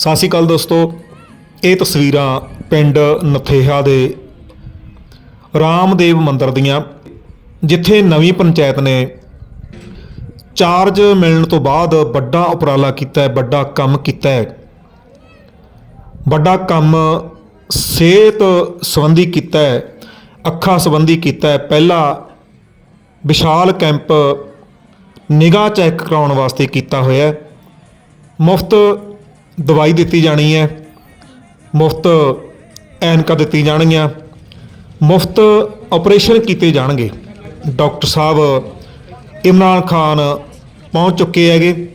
ਸਤਿ ਸ਼੍ਰੀ ਅਕਾਲ ਦੋਸਤੋ। ਇਹ ਤਸਵੀਰਾਂ ਪਿੰਡ ਨਥੇਹਾ ਦੇ ਰਾਮਦੇਵ ਮੰਦਿਰ ਦੀਆਂ, ਜਿੱਥੇ ਨਵੀਂ ਪੰਚਾਇਤ ਨੇ ਚਾਰਜ ਮਿਲਣ ਤੋਂ ਬਾਅਦ ਵੱਡਾ ਉਪਰਾਲਾ ਕੀਤਾ ਹੈ, ਵੱਡਾ ਕੰਮ ਕੀਤਾ ਹੈ। ਵੱਡਾ ਕੰਮ ਸਿਹਤ ਸੰਬੰਧੀ ਕੀਤਾ ਹੈ, ਅੱਖਾਂ ਸੰਬੰਧੀ ਕੀਤਾ ਹੈ। ਪਹਿਲਾ ਵਿਸ਼ਾਲ ਕੈਂਪ ਨਿਗਾਹ ਚੈੱਕ ਕਰਾਉਣ ਵਾਸਤੇ ਕੀਤਾ ਹੋਇਆ ਹੈ। ਮੁਫਤ ਦਵਾਈ ਦਿੱਤੀ ਜਾਣੀ ਹੈ। ਮੁਫਤ ਐਨਕਾਂ ਦਿੱਤੀ ਜਾਣਗੀਆਂ। ਮੁਫਤ ਆਪਰੇਸ਼ਨ ਕੀਤੇ ਜਾਣਗੇ। ਡਾਕਟਰ ਸਾਹਿਬ ਇਮਰਾਨ ਖਾਨ ਪਹੁੰਚ ਚੁੱਕੇ ਹੈਗੇ।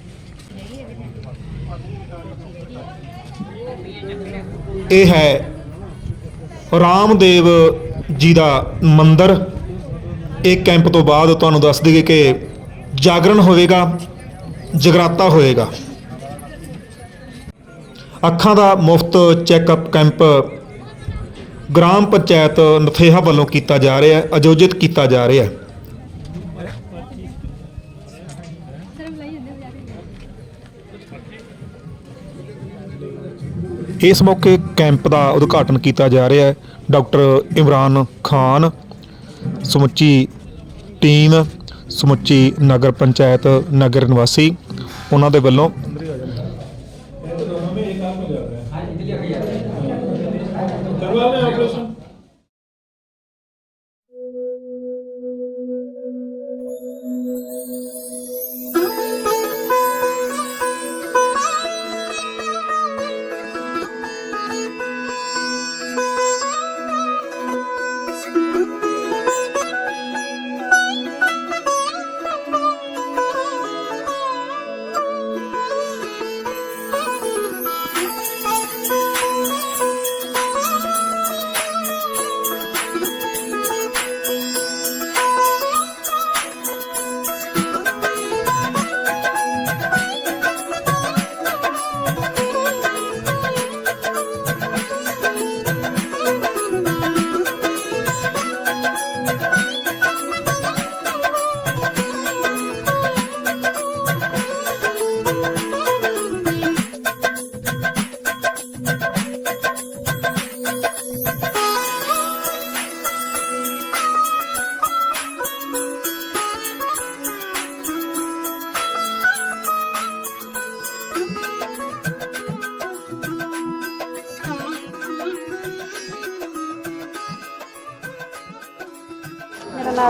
ਇਹ ਹੈ ਰਾਮਦੇਵ ਜੀ ਦਾ ਮੰਦਿਰ। ਇਹ ਕੈਂਪ ਤੋਂ ਬਾਅਦ ਤੁਹਾਨੂੰ ਦੱਸ ਦਈਏ ਕਿ ਜਾਗਰਣ ਹੋਵੇਗਾ, ਜਗਰਾਤਾ ਹੋਏਗਾ ਅੱਖਾਂ ਦਾ ਮੁਫਤ ਚੈੱਕਅਪ ਕੈਂਪ ਗ੍ਰਾਮ ਪੰਚਾਇਤ ਨਥੇਹਾ ਵੱਲੋਂ ਕੀਤਾ ਜਾ ਰਿਹਾ ਹੈ ਆਯੋਜਿਤ ਕੀਤਾ ਜਾ ਰਿਹਾ। ਹੈ ਇਸ ਮੌਕੇ ਕੈਂਪ ਦਾ ਉਦਘਾਟਨ ਕੀਤਾ ਜਾ ਰਿਹਾ ਹੈ। ਡਾਕਟਰ ਇਮਰਾਨ ਖਾਨ, ਸਮੁੱਚੀ ਟੀਮ, ਸਮੁੱਚੀ ਨਗਰ ਪੰਚਾਇਤ, ਨਗਰ ਨਿਵਾਸੀ, ਉਹਨਾਂ ਦੇ ਵੱਲੋਂ ਮੇਰਾ ਨਾਮ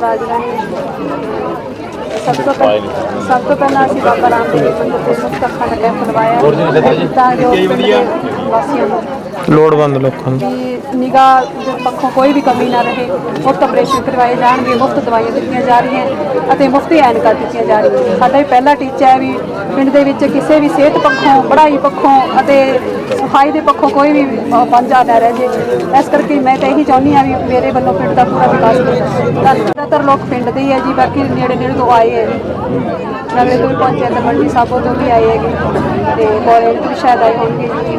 ਰਾਜਰਾਣੀ ਹੈ। ਸਭ ਤੋਂ ਪਹਿਲਾਂ ਸਭ ਤੋਂ ਪਹਿਲਾਂ ਅਸੀਂ ਬਾਬਾ ਰਾਮਦੇਵ ਜੀ ਮੰਦਿਰ ਤੇ ਕੈਂਪ ਲਵਾਇਆ ਹੈ। ਤਾਂ ਜੋ ਪਿੰਡ ਦੇ ਵਾਸੀਆਂ ਨੂੰ ਲੋੜਵੰਦ ਲੋਕਾਂ ਨੂੰ। ਵੀ ਨਿਗਾਹ ਪੱਖੋਂ ਕੋਈ ਵੀ ਕਮੀ ਨਾ ਰਹੇ, ਮੁਫਤ ਆਪਰੇਸ਼ਨ ਕਰਵਾਏ ਜਾਣਗੇ, ਮੁਫਤ ਦਵਾਈਆਂ ਦਿੱਤੀਆਂ ਜਾ ਰਹੀਆਂ ਅਤੇ ਮੁਫਤ ਐਨਕਾਂ ਦਿੱਤੀਆਂ ਜਾ ਰਹੀਆਂ। ਸਾਡਾ ਵੀ ਪਹਿਲਾ ਟੀਚਾ ਹੈ ਵੀ ਪਿੰਡ ਦੇ ਵਿੱਚ ਕਿਸੇ ਵੀ ਸਿਹਤ ਪੱਖੋਂ, ਪੜ੍ਹਾਈ ਪੱਖੋਂ ਅਤੇ ਸਫ਼ਾਈ ਦੇ ਪੱਖੋਂ ਕੋਈ ਵੀ ਵਾਂਝਾ ਨਾ ਰਹਿ ਜੇ। ਇਸ ਕਰਕੇ ਮੈਂ ਤਾਂ ਇਹੀ ਚਾਹੁੰਦੀ ਹਾਂ ਵੀ ਮੇਰੇ ਵੱਲੋਂ ਪਿੰਡ ਦਾ ਪੂਰਾ ਵਿਕਾਸ ਹੋਵੇ ਜ਼ਿਆਦਾਤਰ ਲੋਕ ਪਿੰਡ ਦੇ ਹੀ ਹੈ ਜੀ, ਬਾਕੀ ਨੇੜੇ ਨੇੜੇ ਤੋਂ ਆਏ ਹੈ। ਨਵੇਂ ਤੋਂ ਵੀ ਪਹੁੰਚੇ ਤੇ ਮੰਡੀ ਸਾਬੋ ਤੋਂ ਵੀ ਆਏ ਹੈਗੇ ਤੇ ਕੋਲੇ ਸ਼ਾਇਦ ਆਏ ਹੋਣਗੇ। ਜੀ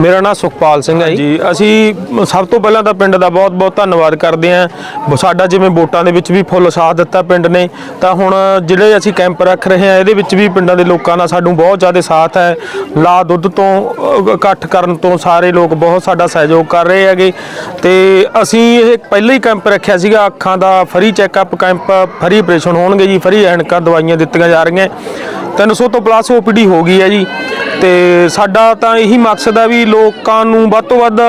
ਮੇਰਾ ਨਾਮ ਸੁਖਪਾਲ ਸਿੰਘ ਹੈ ਜੀ। ਅਸੀਂ ਸਭ ਤੋਂ ਪਹਿਲਾਂ ਤਾਂ ਪਿੰਡ ਦਾ ਬਹੁਤ-ਬਹੁਤ ਧੰਨਵਾਦ ਕਰਦੇ ਹਾਂ। ਸਾਡਾ ਜਿਵੇਂ ਵੋਟਾਂ ਦੇ ਵਿੱਚ ਵੀ ਫੁੱਲ ਸਾਥ ਦਿੱਤਾ ਪਿੰਡ ਨੇ, ਤਾਂ ਹੁਣ ਜਿਹੜੇ ਅਸੀਂ ਕੈਂਪ ਰੱਖ ਰਹੇ ਹਾਂ, ਇਹਦੇ ਵਿੱਚ ਵੀ ਪਿੰਡਾਂ ਦੇ ਲੋਕਾਂ ਦਾ ਸਾਨੂੰ ਬਹੁਤ ਜ਼ਿਆਦਾ ਸਾਥ ਹੈ। ਲਾ ਦੁੱਧ ਤੋਂ ਇਕੱਠ ਕਰਨ ਤੋਂ ਸਾਰੇ ਲੋਕ ਬਹੁਤ ਸਾਡਾ ਸਹਿਯੋਗ ਕਰ ਰਹੇ ਹੈਗੇ। ਤੇ ਅਸੀਂ ਇਹ ਪਹਿਲਾਂ ਹੀ ਕੈਂਪ ਰੱਖਿਆ ਸੀਗਾ, ਅੱਖਾਂ ਦਾ free checkup camp, free operation ਹੋਣਗੇ ਜੀ, ਫਰੀ ਐਨਕਾਂ ਦਵਾਈਆਂ ਦਿੱਤੀਆਂ ਜਾ ਰਹੀਆਂ। 300 ਤੋਂ ਪਲੱਸ ਓਪੀਡੀ ਹੋ ਗਈ ਹੈ ਜੀ। ਤੇ ਸਾਡਾ ਤਾਂ ਇਹੀ ਮਕਸਦ ਹੈ ਵੀ ਲੋਕਾਂ ਨੂੰ ਵੱਧ ਤੋਂ ਵੱਧ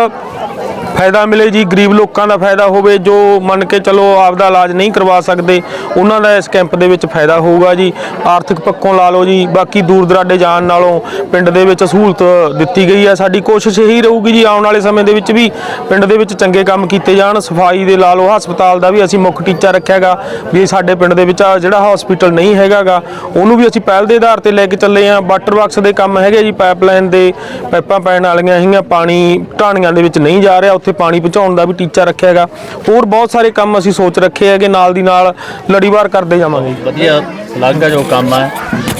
ਫਾਇਦਾ ਮਿਲੇ ਜੀ, ਗਰੀਬ ਲੋਕਾਂ ਦਾ ਫਾਇਦਾ ਹੋਵੇ, ਜੋ ਮੰਨ ਕੇ ਚਲੋ ਆਪਦਾ ਇਲਾਜ ਨਹੀਂ ਕਰਵਾ ਸਕਦੇ, ਉਹਨਾਂ ਦਾ ਇਸ ਕੈਂਪ ਦੇ ਵਿੱਚ ਫਾਇਦਾ ਹੋਊਗਾ ਜੀ। ਆਰਥਿਕ ਪੱਖੋਂ ਲਾ ਲਓ ਜੀ, ਬਾਕੀ ਦੂਰ ਦਰਾਡੇ ਜਾਣ ਨਾਲੋਂ ਪਿੰਡ ਦੇ ਵਿੱਚ ਸਹੂਲਤ ਦਿੱਤੀ ਗਈ ਹੈ। ਸਾਡੀ ਕੋਸ਼ਿਸ਼ ਇਹੀ ਰਹੂਗੀ ਜੀ, ਆਉਣ ਵਾਲੇ ਸਮੇਂ ਦੇ ਵਿੱਚ ਵੀ ਪਿੰਡ ਦੇ ਵਿੱਚ ਚੰਗੇ ਕੰਮ ਕੀਤੇ ਜਾਣ, ਸਫ਼ਾਈ ਦੇ ਲਾ ਲਓ, ਹਸਪਤਾਲ ਦਾ ਵੀ ਅਸੀਂ ਮੁੱਖ ਟੀਚਾ ਰੱਖਿਆਗਾ, ਵੀ ਸਾਡੇ ਪਿੰਡ ਦੇ ਵਿੱਚ ਆਹ ਜਿਹੜਾ ਹਸਪੀਟਲ ਨਹੀਂ ਹੈਗਾਗਾ, ਉਹਨੂੰ ਵੀ ਅਸੀਂ ਪਹਿਲ ਦੇ ਆਧਾਰ ਤੇ ਲੈ ਕੇ ਚੱਲੇ ਆਂ ਵਾਟਰ ਬਾਕਸ ਦੇ ਕੰਮ ਹੈਗੇ ਜੀ ਪਾਈਪਲਾਈਨ ਦੇ, ਪਾਈਪਾਂ ਪੈਣ ਵਾਲੀਆਂ ਹੈਗੀਆਂ, ਪਾਣੀ ਢਾਣੀਆਂ ਦੇ ਵਿੱਚ ਨਹੀਂ ਜਾ ਰਿਹਾ, ਉੱਥੇ ਪਾਣੀ ਪਹੁੰਚਾਉਣ ਦਾ ਵੀ ਟੀਚਾ ਰੱਖਿਆ ਹੈਗਾ। ਹੋਰ ਬਹੁਤ ਸਾਰੇ ਕੰਮ ਅਸੀਂ ਸੋਚ ਰੱਖੇ ਹੈਗੇ ਨਾਲ ਦੀ ਨਾਲ ਲੜੀਵਾਰ ਕਰਦੇ ਜਾਵਾਂਗੇ। ਵਧੀਆ ਲੱਗਾ ਜੋ ਕੰਮ ਹੈ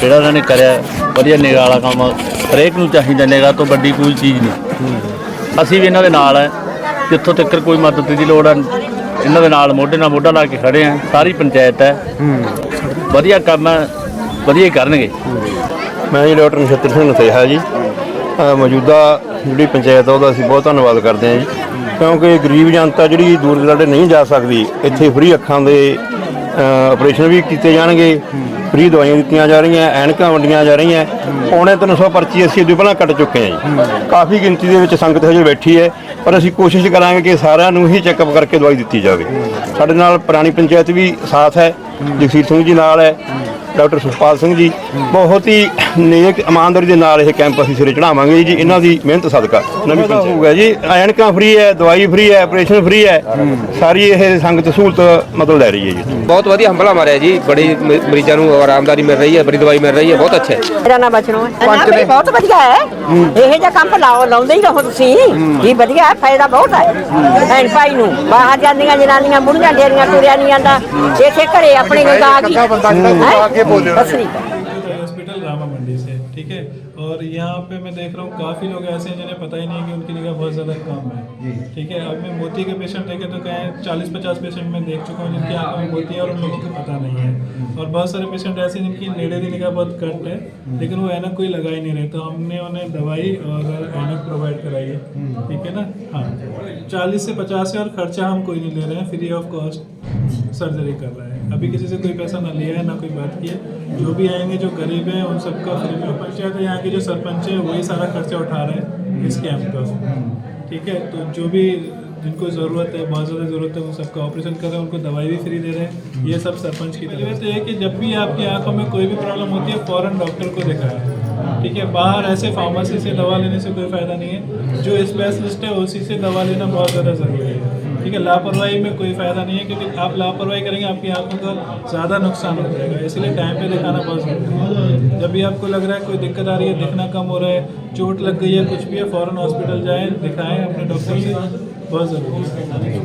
ਜਿਹੜਾ ਉਹਨਾਂ ਨੇ ਕਰਿਆ ਵਧੀਆ ਨਿਗਾਹ ਵਾਲਾ ਕੰਮ ਹਰੇਕ ਨੂੰ ਚਾਹੀਦਾ ਨਿਗਾਹ ਤੋਂ ਵੱਡੀ ਕੋਈ ਚੀਜ਼ ਨਹੀਂ। ਅਸੀਂ ਵੀ ਇਹਨਾਂ ਦੇ ਨਾਲ ਹੈ ਜਿੱਥੋਂ ਤੱਕ ਕੋਈ ਮਦਦ ਦੀ ਲੋੜ ਹੈ ਇਹਨਾਂ ਦੇ ਨਾਲ ਮੋਢੇ ਨਾਲ ਮੋਢਾ ਲਾ ਕੇ ਖੜੇ ਆ ਸਾਰੀ ਪੰਚਾਇਤ ਹੈ। ਵਧੀਆ ਕੰਮ ਹੈ ਵਧੀਆ ਹੀ ਕਰਨਗੇ। ਮੈਂ ਜੀ ਡਾਕਟਰ ਨਛੱਤਰ ਸਿੰਘ ਨਥੇਹਾ ਜੀ। ਮੌਜੂਦਾ ਜਿਹੜੀ ਪੰਚਾਇਤ ਆ ਉਹਦਾ ਅਸੀਂ ਬਹੁਤ ਧੰਨਵਾਦ ਕਰਦੇ ਹਾਂ ਜੀ। ਕਿਉਂਕਿ ਗਰੀਬ ਜਨਤਾ ਜਿਹੜੀ ਦੂਰ ਦਰਾਡੇ ਨਹੀਂ ਜਾ ਸਕਦੀ ਇੱਥੇ ਫ੍ਰੀ ਅੱਖਾਂ ਦੇ ਅ, ਆਪਰੇਸ਼ਨ ਵੀ ਕੀਤੇ ਜਾਣਗੇ ਫ੍ਰੀ ਦਵਾਈਆਂ ਦਿੱਤੀਆਂ ਜਾ ਰਹੀਆਂ ਐਨਕਾਂ ਵੰਡੀਆਂ ਜਾ ਰਹੀਆਂ ਪੌਣੇ 300 ਪਰਚੀ ਅਸੀਂ ਉਦੋਂ ਪਹਿਲਾਂ ਕੱਟ ਚੁੱਕੇ ਹਾਂ ਜੀ। ਕਾਫੀ ਗਿਣਤੀ ਦੇ ਵਿੱਚ ਸੰਗਤ ਹਜੇ ਬੈਠੀ ਹੈ ਪਰ ਅਸੀਂ ਕੋਸ਼ਿਸ਼ ਕਰਾਂਗੇ ਕਿ ਸਾਰਿਆਂ ਨੂੰ ਹੀ ਚੈੱਕਅਪ ਕਰਕੇ ਦਵਾਈ ਦਿੱਤੀ ਜਾਵੇ। ਸਾਡੇ ਨਾਲ ਪੁਰਾਣੀ ਪੰਚਾਇਤ ਵੀ ਸਾਥ ਹੈ ਜਗਸੀਰ ਸਿੰਘ ਜੀ ਨਾਲ ਹੈ ਡਾਕਟਰ ਸੁਖਪਾਲ ਸਿੰਘ ਜੀ ਬਹੁਤ ਹੀ ਨੇਕ ਇਮਾਨਦਾਰੀ ਦੇ ਨਾਲ ਇਹ ਕੈਂਪ ਅਸੀਂ ਸਿਰੇ ਚੜਾਵਾਂਗੇ ਜੀ ਇਹਨਾਂ ਦੀ ਮਿਹਨਤ ਸਦਕਾ ਨਵੀਂ ਪੰਚਾਇਤ। ਹੋਊਗਾ ਜੀ। ਐਨਕਾਂ ਫ੍ਰੀ ਹੈ ਦਵਾਈ ਫ੍ਰੀ ਹੈ ਆਪਰੇਸ਼ਨ ਫ੍ਰੀ ਹੈ ਸਾਰੀ ਇਹ ਸੰਗਤ ਸਹੂਲਤ ਮਤਲਬ ਲੈ ਰਹੀ ਹੈ ਜੀ। ਬਹੁਤ ਵਧੀਆ ਹੰਭਲਾ ਮਾਰਿਆ ਜੀ ਬੜੀ ਮਰੀਜ਼ਾਂ ਨੂੰ ਆਰਾਮਦਾਰੀ ਮਿਲ ਰਹੀ ਹੈ ਬੜੀ ਦਵਾਈ ਮਿਲ ਰਹੀ ਹੈ ਬਹੁਤ ਅੱਛਾ ਹੈ। ਮੇਰਾ ਨਾਮ ਬਚਨੋ ਹੈ। ਨਾ ਬਹੁਤ ਵਧੀਆ ਹੈ। ਇਹ ਜਿਹਾ ਕੰਮ ਲਾਓ ਲਾਉਂਦੇ ਹੀ ਰਹੋ ਤੁਸੀਂ। ਇਹ ਵਧੀਆ ਹੈ ਫਾਇਦਾ ਬਹੁਤ ਹੈ। ਭੈਣ ਭਾਈ ਨੂੰ ਬਾਹਰ ਜਾਂਦੀਆਂ ਜਨਾਨੀਆਂ ਬੁੜੀਆਂ ਢੇਰੀਆਂ ਤੁਰਿਆ ਨਹੀਂ ਜਾਂਦਾ। ਇੱਥੇ ਘਰੇ ਆਪਣੇ ਗੰਗਾ ਆ ਗਈ आगे बोल रहे हो। हॉस्पिटल रामा मंडी से ठीक है? और यहाँ पे मैं देख रहा हूँ काफ़ी लोग ऐसे हैं जिन्हें पता ही नहीं कि उनकी निगाह बहुत ज़्यादा कम है। ठीक है? अब मैं मोती के पेशेंट देखे तो कहें चालीस पचास पेशेंट मैं देख चुका हूँ जिनकी आँखों में मोती है और उन लोगों को पता नहीं है। और बहुत सारे पेशेंट ऐसे हैं जिनकी नेड़े की निगाह बहुत कट है लेकिन वो एनक कोई लगा ही नहीं रहे तो हमने उन्हें दवाई और एनक प्रोवाइड कराई है। हम्म। ठीक है ना? हाँ। चालीस से पचास है और खर्चा हम कोई नहीं ले रहे हैं फ्री ऑफ़ कॉस्ट सर्जरी कर रहे हैं। अभी किसी से कोई पैसा ना लिया है, ना कोई बात की है। जो भी आएँगे, जो गरीब हैं, उन सबका फ्री में पंचायत है यहाँ के जो सरपंच है, वही सारा खर्चा उठा रहे हैं इस कैंप का। ठीक है? तो जो भी जिनको ज़रूरत है, बहुत ज़्यादा ज़रूरत है वो सबका ऑपरेशन कर रहे हैं, उनको दवाई भी फ्री दे रहे हैं। ये सब सरपंच की तरफ़ से। है कि जब भी आपकी आँखों में कोई भी प्रॉब्लम होती है, फ़ौरन डॉक्टर को दिखाएँ। ठीक है? बाहर ऐसे फार्मेसी से दवा लेने से कोई फ़ायदा नहीं है। जो स्पेशलिस्ट है, उसी से दवा लेना बहुत ज़्यादा ज़रूरी है। ठीक है लापरवाही में कोई फ़ायदा नहीं है, क्योंकि आप लापरवाही करेंगे, आपकी आँखों का ज़्यादा नुकसान हो जाएगा, इसलिए टाइम पे दिखाना बहुत ज़रूरी है। जब भी आपको लग रहा है कोई दिक्कत आ रही है, दिखना कम हो रहा है, चोट लग गई है, कुछ भी है, फ़ौरन हॉस्पिटल जाएँ, दिखाएँ, अपने डॉक्टर से, बहुत ज़रूरी है।